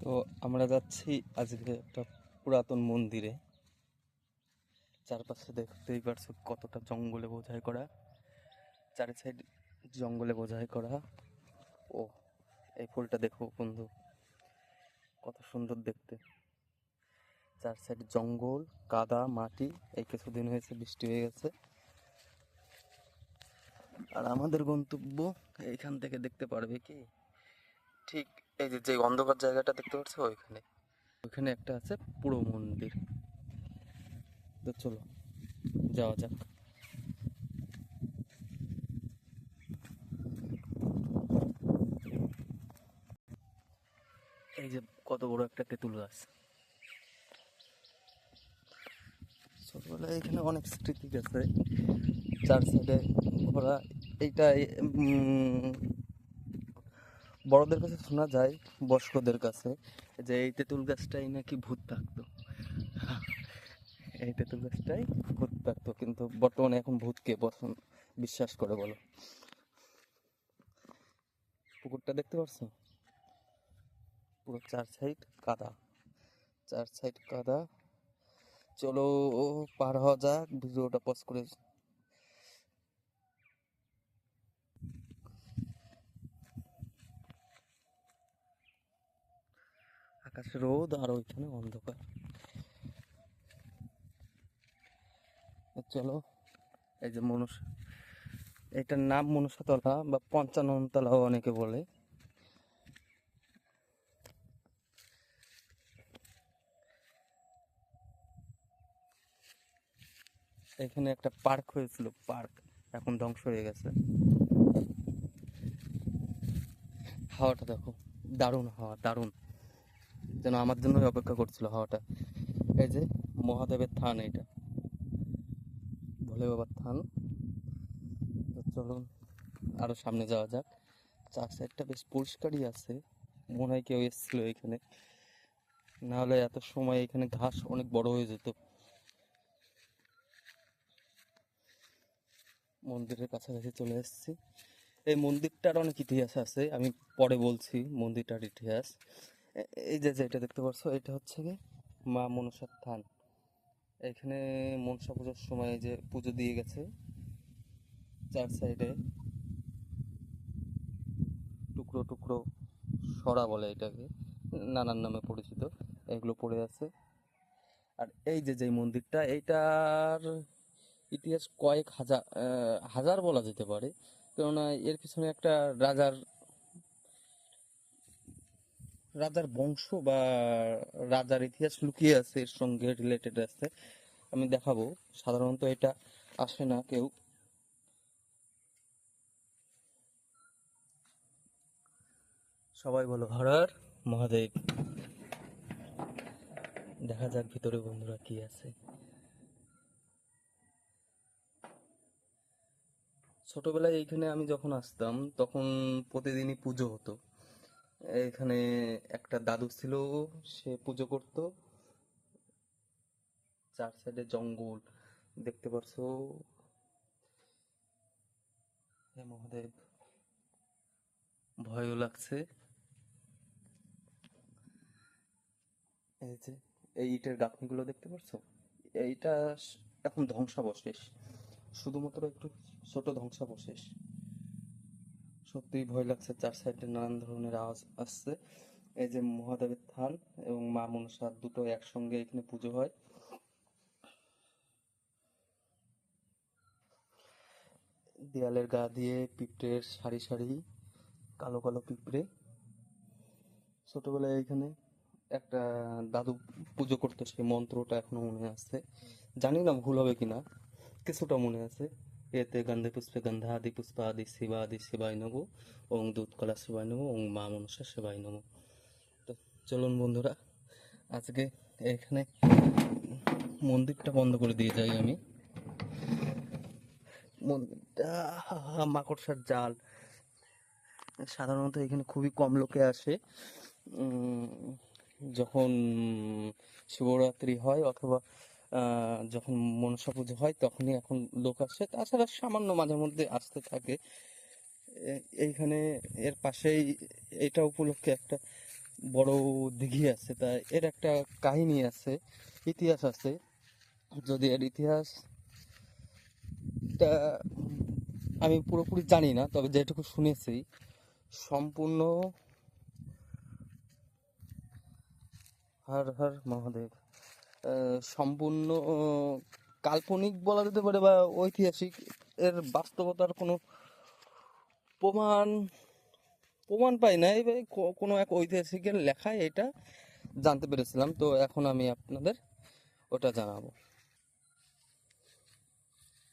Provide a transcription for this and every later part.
তো আমরা যাচ্ছি আজকে একটা পুরাতন মন্দিরে। চারপাশে দেখতেই পারছ কতটা জঙ্গলে বোঝাই করা। চারি সাইড জঙ্গলে বোঝাই করা। ও, এই ফুলটা দেখো বন্ধু, কত সুন্দর দেখতে। চার সাইড জঙ্গল, কাদা, মাটি, এই কিছুদিন হয়েছে বৃষ্টি হয়ে গেছে। আর আমাদের গন্তব্য এইখান থেকে দেখতে পারবে কি? ঠিক এই যে যে অন্ধকার জায়গাটা দেখতে পাচ্ছ, ওইখানে। ওইখানে একটা আছে পুরো মন্দির। তো চলো, যাওয়া যাক। এই যে, কত বড় একটা তেঁতুল গাছ। ছোটবেলায় এখানে অনেক স্মৃতি আছে চার সাইডে ঘোরা এইটা বড়দের কাছে শোনা যায়, বয়স্কদের কাছে, যে এই তেঁতুল গাছটাই নাকি ভূত থাকতো এই তেঁতুল গাছটাই ভূত থাকতো কিন্তু বর্তমানে এখন ভূতকে বসন বিশ্বাস করে বলো। পুকুরটা দেখতে পারছ? পুরো চার সাইড কাদা। চার সাইড কাদা। চলো, পার হওয়া যাক, ভিডিওটা পজ করে আকাশে রোদ আর ওইখানে অন্ধকার। চলো, এই যে মনুষ্য এটার নাম মনুষ্যতলা বা পঞ্চাননতলাও অনেকে বলে। এখানে একটা পার্ক হয়েছিল, পার্ক এখন ধ্বংস হয়ে গেছে। হাওয়াটা দেখো, দারুণ হাওয়া, দারুণ। যেন আমার জন্যই অপেক্ষা করছিল হাওয়াটা। এই যে মহাদেবের থান এটা ভোলে বাবার থান চলুন আরও সামনে যাওয়া যাক। চার সাইডটা বেশ পরিষ্কারই আছে। মনে হয় কেউ এসেছিল এখানে। না হলে এত সময় এখানে ঘাস অনেক বড় হয়ে যেত। মন্দিরের কাছাকাছি চলে এসেছি। এই মন্দিরটার অনেক ইতিহাস আছে। আমি পরে বলছি মন্দিরটার ইতিহাস। এই যে যেটা দেখতে পাচ্ছ এটা হচ্ছে কি মা মনসার থান। এখানে মনসা পুজোর সময় যে পুজো দিয়ে গেছে, চার সাইডে টুকরো টুকরো সরা বলে এটাকে নানান নামে পরিচিত, এগুলো পড়ে আছে। আর এই যে যে মন্দিরটা, এইটার ইতিহাস কয়েক হাজার হাজার বলা যেতে পারে। কেননা এর পিছনে একটা রাজার রাজার বংশ বা রাজার ইতিহাস লুকিয়ে আছে, এর সঙ্গে রিলেটেড আছে, আমি দেখাবো। সাধারণত এটা আসে না কেউ। সবাই বলো, হরার, মহাদেব। দেখা যাক ভিতরে বন্ধুরা কি আছে। ছোটবেলায় এইখানে আমি যখন আসতাম, তখন প্রতিদিনই পুজো হতো। এখানে একটা দাদু ছিল, সে পুজো করত। চার সাইডে জঙ্গল, দেখতে পারছ? হে মহাদেব, ভয়ও লাগছে। এই যে, এই ইটের গাঁথনিগুলো দেখতে পারছ? এইটা এখন ধ্বংসাবশেষ, শুধুমাত্র একটু ছোট ধ্বংসাবশেষ। সত্যিই ভয় লাগছে, চার সাইডে নানান ধরনের আওয়াজ আসছে। এই যে মহাদেবের থান এবং মা মনসার দুটো একসঙ্গে এখানে পুজো হয়। দেয়ালের গা দিয়ে পিঁপড়ের সারি সারি, কালো কালো পিঁপড়ে। ছোটবেলায় এখানে একটা দাদু পুজো করতো, সেই মন্ত্রটা এখনও মনে আছে। জানি না ভুল হবে কিনা, কিছুটা মনে আছে। এতে গন্ধে পুষ্পে গন্ধাদি পুষ্পাদি শিবাদি শিবাই নব ওং দুধকলা শিবাই নব ওং মা মনসা শিবাই নব তো চলুন বন্ধুরা আজকে এখানে মন্দিরটা বন্ধ করে দিয়ে যাই আমি মন্দিরটা মাকড়সার জাল সাধারণত এখানে খুবই কম লোকে আসে যখন শিবরাত্রি হয় অথবা যখন মনসা পুজো হয় তখনই এখন লোক আসে। তাছাড়া সামান্য মাঝে মধ্যে আসতে থাকে। এইখানে এর পাশেই এটা উপলক্ষে একটা বড় দিঘি আছে। তা এর একটা কাহিনী আছে, ইতিহাস আছে। যদি এর ইতিহাসটা আমি পুরোপুরি জানি না, তবে যেটুকু শুনেছি, সম্পূর্ণ হর হর মহাদেব। সম্পূর্ণ কাল্পনিক বলা যেতে পারে বা ঐতিহাসিক এর বাস্তবতার কোনো প্রমাণ প্রমাণ পাই না এই কোনো এক ঐতিহাসিকের লেখায় এটা জানতে পেরেছিলাম। তো এখন আমি আপনাদের ওটা জানাব।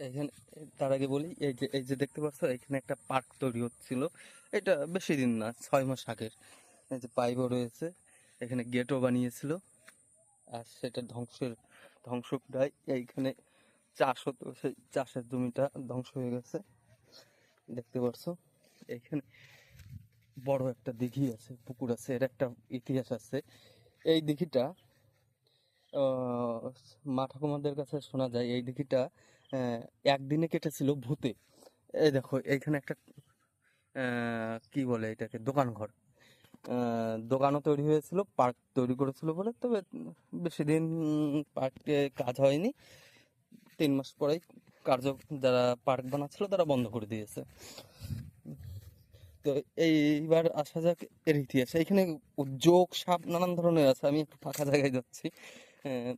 এখানে, তার আগে বলি, এই যে এই যে দেখতে পাচ্ছ, এখানে একটা পার্ক তৈরি হচ্ছিল। এটা বেশি দিন না, ছয় মাস আগের। এই যে পাইপও রয়েছে, এখানে গেটও বানিয়েছিল। আর সেটা ধ্বংসের, ধ্বংস প্রায় এইখানে চাষ হতো, সেই চাষের জমিটা ধ্বংস হয়ে গেছে। দেখতে পাচ্ছ এইখানে বড় একটা দিঘি আছে, পুকুর আছে, এর একটা ইতিহাস আছে। এই দিঘিটা মা ঠাকুমাদের কাছে শোনা যায়, এই দিঘিটা একদিনে কেটেছিল ভূতে। এই দেখো, এইখানে একটা কি বলে এটাকে দোকান ঘর দোকানও তৈরি হয়েছিল, পার্ক তৈরি করেছিল বলে, তবে বেশি দিন পার্কে কাজ হয়নি। তিন মাস পরেই কার্য যারা পার্ক বানাচ্ছিল তারা বন্ধ করে দিয়েছে। তো এইবার আসা যাক এর ইতিহাস। এখানে যোগ সাপ নানান ধরনের আছে, আমি একটু ফাঁকা জায়গায় যাচ্ছি।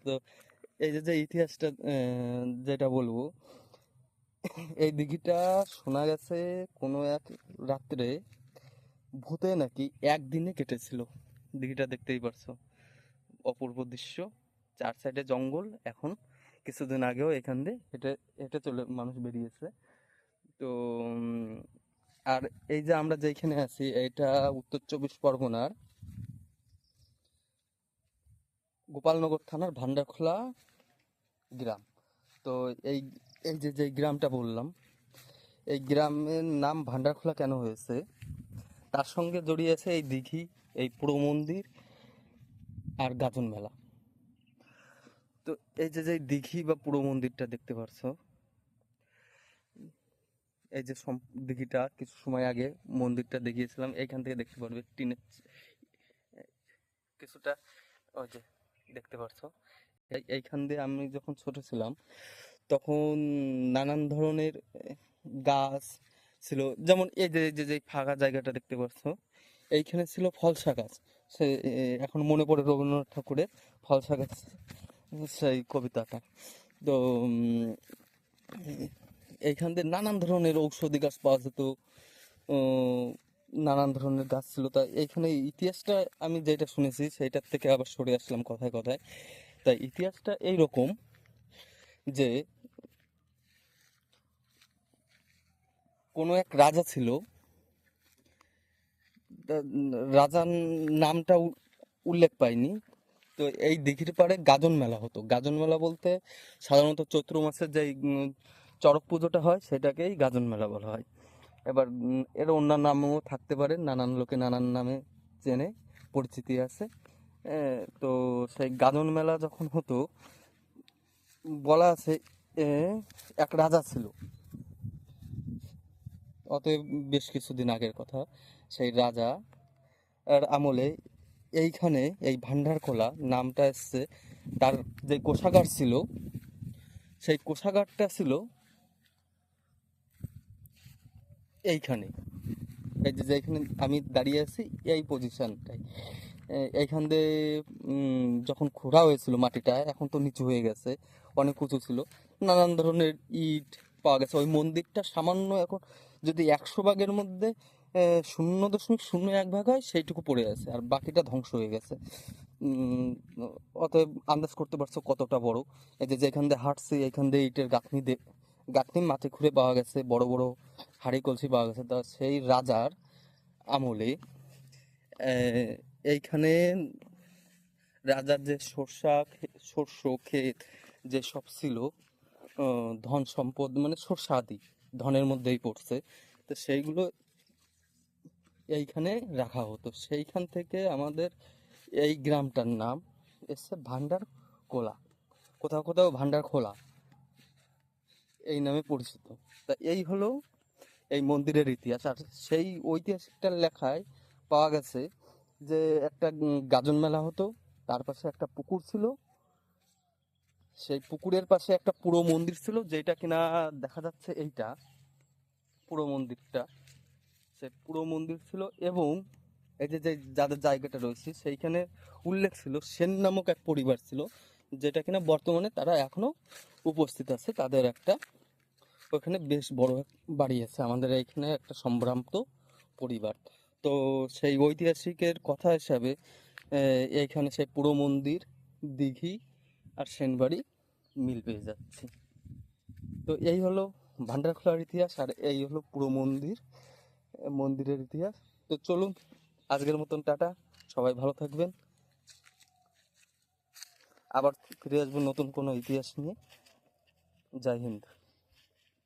তো এই যে যে ইতিহাসটা যেটা বলব, এই দিঘিটা শোনা গেছে কোনো এক রাত্রে ভূতে নাকি একদিনে কেটেছিল। দিঘিটা দেখতেই পারছ। অপূর্ব দৃশ্য। চার সাইডে জঙ্গল। এখন কিছুদিন আগেও এখান দিয়ে হেঁটে হেঁটে চলে মানুষ বেরিয়েছে। তো আর এই যে আমরা যেখানে আছি এটা উত্তর চব্বিশ পরগনার গোপালনগর থানার ভান্ডারখোলা গ্রাম। তো এই এই যে যে গ্রামটা বললাম, এই গ্রামের নাম ভান্ডারখোলা কেন হয়েছে? তার সঙ্গে জড়িয়ে আছে এই দিঘি, এই পুরো মন্দির আর গাজন মেলা। তো এই যে যে দিঘি বা পুরো মন্দিরটা দেখতে পারছ, এই যে দিঘিটা কিছু সময় আগে মন্দিরটা দেখিয়েছিলাম, এইখান থেকে দেখতে পারবে টিনের কিছুটা ওই যে দেখতে পারছ। এই, এইখান দিয়ে আমি যখন ছোট ছিলাম, তখন নানান ধরনের গাছ ছিল যেমন এই যে এই যে ফাঁকা জায়গাটা দেখতে পাচ্ছ, এইখানে ছিল ফলসা গাছ। সে এখন মনে পড়ে রবীন্দ্রনাথ ঠাকুরের ফলসা গাছ, সেই কবিতাটা। তো এইখান দিয়ে নানান ধরনের ঔষধি গাছ পাওয়া যেত নানান ধরনের গাছ ছিল। তা এইখানে ইতিহাসটা আমি যেটা শুনেছি, সেইটার থেকে আবার সরে আসলাম কথায় কথায়। তাই ইতিহাসটা এইরকম যে কোনো এক রাজা ছিল। রাজার নামটা উল্লেখ পাইনি। তো এই দিঘির পাড়ে গাজন মেলা হতো। গাজন মেলা বলতে সাধারণত চৈত্র মাসের যে চড়ক পুজোটা হয়, সেটাকেই গাজন মেলা বলা হয়। এবার এর অন্য নামও থাকতে পারে। নানান লোকে নানান নামে চেনে, পরিচিতি আছে। তো সেই গাজন মেলা যখন হতো, বলা আছে এক রাজা ছিল। অতএব বেশ কিছুদিন আগের কথা, সেই রাজা আর আমলে এইখানে এই ভান্ডারখোলা নামটা এসছে। তার যে কোষাগার ছিল, সেই কোষাগারটা ছিল এইখানে। এই যে যেখানে আমি দাঁড়িয়ে আছি, এই পজিশনটাই এইখান দিয়ে যখন খোঁড়া হয়েছিল মাটিটা, এখন তো নিচু হয়ে গেছে, অনেক উঁচু ছিল। নানান ধরনের ইট পাওয়া গেছে। ওই মন্দিরটা সামান্য এখন যদি একশো ভাগের মধ্যে শূন্য দশমিক শূন্য এক ভাগ হয়, সেইটুকু পড়ে আছে, আর বাকিটা ধ্বংস হয়ে গেছে। অতএব আন্দাজ করতে পারছ কতটা বড়? এই যে যেখান দিয়ে হাঁটছি এইখান দিয়ে ইটের গাঁথনি দে গাঁথনি মাটি খুঁড়ে পাওয়া গেছে, বড় বড় হাঁড়ি কলসি পাওয়া গেছে, তা সেই রাজার আমলে এইখানে রাজার যে সর্ষা শস্য ক্ষেত যে সব ছিল ধন সম্পদ মানে সর্ষা আদি। ধনের মধ্যেই পড়ছে। তো সেইগুলো এইখানে রাখা হতো। সেইখান থেকে আমাদের এই গ্রামটার নাম এসছে ভান্ডার কোলা। কোথাও কোথাও ভান্ডার খোলা। এই নামে পরিচিত। তা এই হলো এই মন্দিরের ইতিহাস। আর সেই ঐতিহাসিকটার লেখায় পাওয়া গেছে যে একটা গাজন মেলা হতো, তার পাশে একটা পুকুর ছিল সেই পুকুরের পাশে একটা পুরো মন্দির ছিল, যেটা কিনা দেখা যাচ্ছে এইটা, পুরো মন্দিরটা। সেই পুরো মন্দির ছিল এবং এই যে যাদের জায়গাটা রয়েছে, সেইখানে উল্লেখ ছিল সেন নামক এক পরিবার ছিল, যেটা কিনা বর্তমানে তারা এখনও উপস্থিত আছে। তাদের একটা ওখানে বেশ বড় বাড়ি আছে, আমাদের এইখানে একটা সম্ভ্রান্ত পরিবার। তো সেই ঐতিহাসিকের কথা হিসাবে এইখানে সেই পুরো মন্দির, দিঘি আর সেনবাড়ি মিল পেয়ে যাচ্ছি। তো এই হলো ভান্ডারখোলার ইতিহাস আর এই হলো পুরো মন্দির, মন্দিরের ইতিহাস। তো চলুন, আজকের মতন টাটা, সবাই ভালো থাকবেন। আবার ফিরে আসব নতুন কোনো ইতিহাস নিয়ে। জয় হিন্দ।